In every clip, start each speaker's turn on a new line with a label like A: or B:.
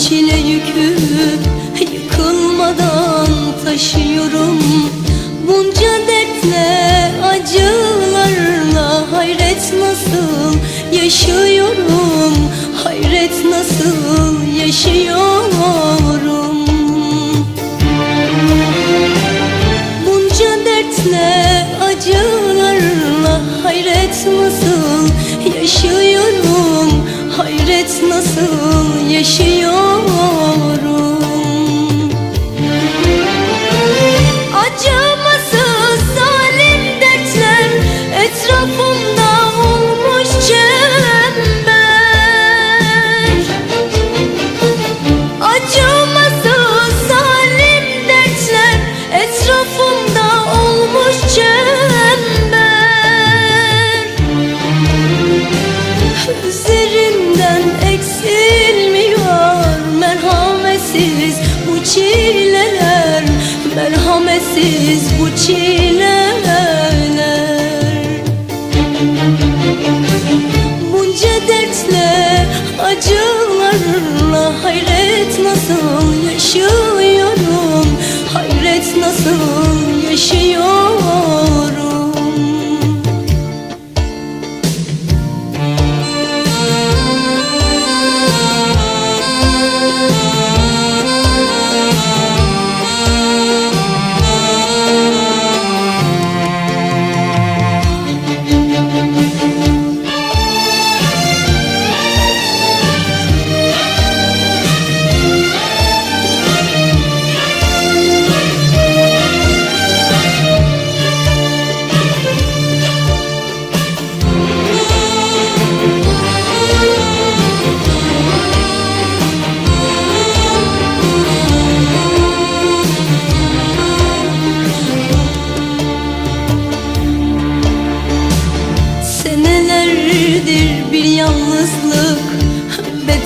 A: yükü Yıkılmadan taşıyorum. Bunca dertle acılarla Hayret nasıl yaşıyorum? Hayret nasıl yaşıyorum? Bunca dertle acılarla hayret nasıl yaşıyorum? Hayret nasıl yaşıyorum merhametsiz bu çileler Merhametsiz bu çileler. Bunca dertle acılarla hayret nasıl yaşıyorum? Hayret nasıl yaşıyorum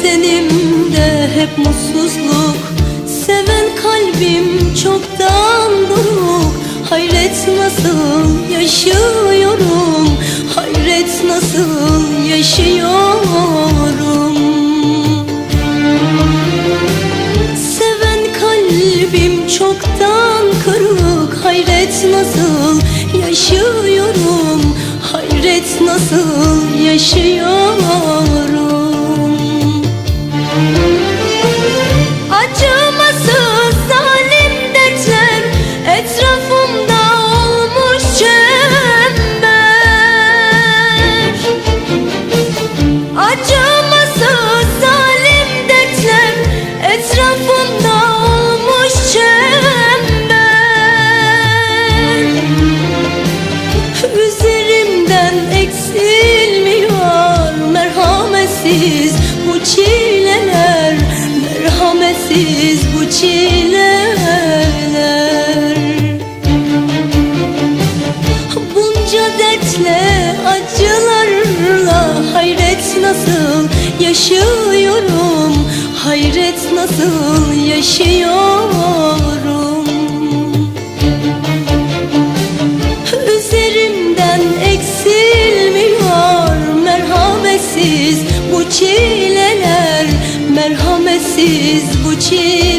A: Bedenimde hep mutsuzluk. Seven kalbim çoktan buruk. Hayret nasıl yaşıyorum? Hayret nasıl yaşıyorum? Seven kalbim çoktan kırık. Hayret nasıl yaşıyorum? Hayret nasıl yaşıyorum dertle acılarla hayret nasıl yaşıyorum Hayret nasıl yaşıyorum? Üzerimden eksilmiyor merhametsiz bu çileler Merhametsiz bu çileler